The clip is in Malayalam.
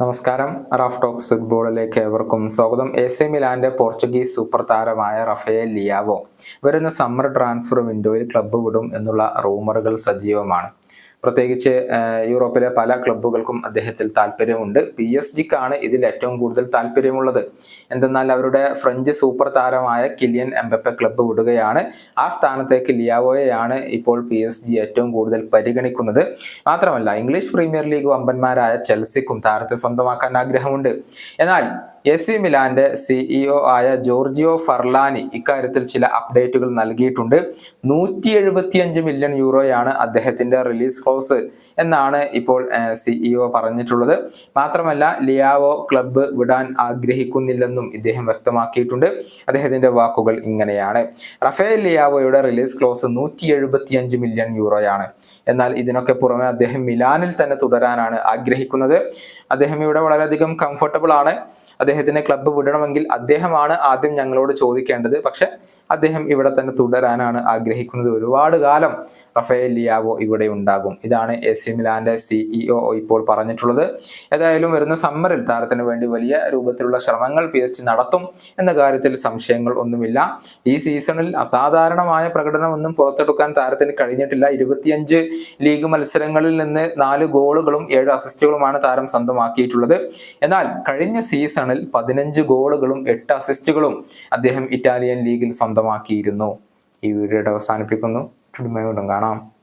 നമസ്കാരം. റഫ് ടോക്സ് ഫുട്ബോളിലേക്ക് ഏവർക്കും സ്വാഗതം. എ സി മിലാന്റെ പോർച്ചുഗീസ് സൂപ്പർ താരമായ റഫേൽ ലിയാവോ വരുന്ന സമ്മർ ട്രാൻസ്ഫർ വിൻഡോയിൽ ക്ലബ്ബ് വിടും എന്നുള്ള റൂമറുകൾ സജീവമാണ്. പ്രത്യേകിച്ച് യൂറോപ്പിലെ പല ക്ലബ്ബുകൾക്കും അദ്ദേഹത്തിൽ താല്പര്യമുണ്ട്. പി എസ് ജിക്കാണ് ഇതിൽ ഏറ്റവും കൂടുതൽ താല്പര്യമുള്ളത്. എന്തെന്നാൽ അവരുടെ ഫ്രഞ്ച് സൂപ്പർ താരമായ കിലിയൻ എംബപ്പെ ക്ലബ്ബ് വിടുകയാണ്. ആ സ്ഥാനത്തേക്ക് ലിയാവോയെയാണ് ഇപ്പോൾ പി എസ് ജി ഏറ്റവും കൂടുതൽ പരിഗണിക്കുന്നത്. മാത്രമല്ല ഇംഗ്ലീഷ് പ്രീമിയർ ലീഗ് വമ്പന്മാരായ ചെൽസിക്കും താരത്തെ സ്വന്തമാക്കാൻ ആഗ്രഹമുണ്ട്. എന്നാൽ എ സി മിലാന്റെ സിഇഒ ആയ ജോർജിയോ ഫർലാനി ഇക്കാര്യത്തിൽ ചില അപ്ഡേറ്റുകൾ നൽകിയിട്ടുണ്ട്. നൂറ്റി എഴുപത്തിയഞ്ച് മില്യൺ യൂറോയാണ് അദ്ദേഹത്തിന്റെ റിലീസ് ക്ലോസ് എന്നാണ് ഇപ്പോൾ സിഇഒ പറഞ്ഞിട്ടുള്ളത്. മാത്രമല്ല ലിയാവോ ക്ലബ്ബ് വിടാൻ ആഗ്രഹിക്കുന്നില്ലെന്നും ഇദ്ദേഹം വ്യക്തമാക്കിയിട്ടുണ്ട്. അദ്ദേഹത്തിന്റെ വാക്കുകൾ ഇങ്ങനെയാണ്. റഫേൽ ലിയാവോയുടെ റിലീസ് ക്ലോസ് നൂറ്റി എഴുപത്തിയഞ്ച് മില്യൺ യൂറോയാണ്. എന്നാൽ ഇതിനൊക്കെ പുറമെ അദ്ദേഹം മിലാനിൽ തന്നെ തുടരാനാണ് ആഗ്രഹിക്കുന്നത്. അദ്ദേഹം ഇവിടെ വളരെയധികം കംഫർട്ടബിൾ ആണ്. അദ്ദേഹത്തിന് ക്ലബ്ബ് വിടണമെങ്കിൽ അദ്ദേഹമാണ് ആദ്യം ഞങ്ങളോട് ചോദിക്കേണ്ടത്. പക്ഷെ അദ്ദേഹം ഇവിടെ തന്നെ തുടരാനാണ് ആഗ്രഹിക്കുന്നത്. ഒരുപാട് കാലം റഫേൽ ലിയാവോ ഇവിടെ ഉണ്ടാകും. ഇതാണ് എ സി മിലാന്റെ സിഇഒ ഇപ്പോൾ പറഞ്ഞിട്ടുള്ളത്. ഏതായാലും വരുന്ന സമ്മറിൽ താരത്തിന് വേണ്ടി വലിയ രൂപത്തിലുള്ള ശ്രമങ്ങൾ പി എസ് നടത്തും എന്ന കാര്യത്തിൽ സംശയങ്ങൾ ഒന്നുമില്ല. ഈ സീസണിൽ അസാധാരണമായ പ്രകടനം ഒന്നും പുറത്തെടുക്കാൻ താരത്തിന് കഴിഞ്ഞിട്ടില്ല. ഇരുപത്തിയഞ്ച് ലീഗ് മത്സരങ്ങളിൽ നിന്ന് നാല് ഗോളുകളും ഏഴ് അസിസ്റ്റുകളുമാണ് താരം സ്വന്തമാക്കിയിട്ടുള്ളത്. എന്നാൽ കഴിഞ്ഞ സീസണിൽ പതിനഞ്ച് ഗോളുകളും എട്ട് അസിസ്റ്റുകളും അദ്ദേഹം ഇറ്റാലിയൻ ലീഗിൽ സ്വന്തമാക്കിയിരുന്നു. ഈ വീഡിയോയുടെ അവസാനിപ്പിക്കുന്നു. ചുടുമയോടും കാണാം.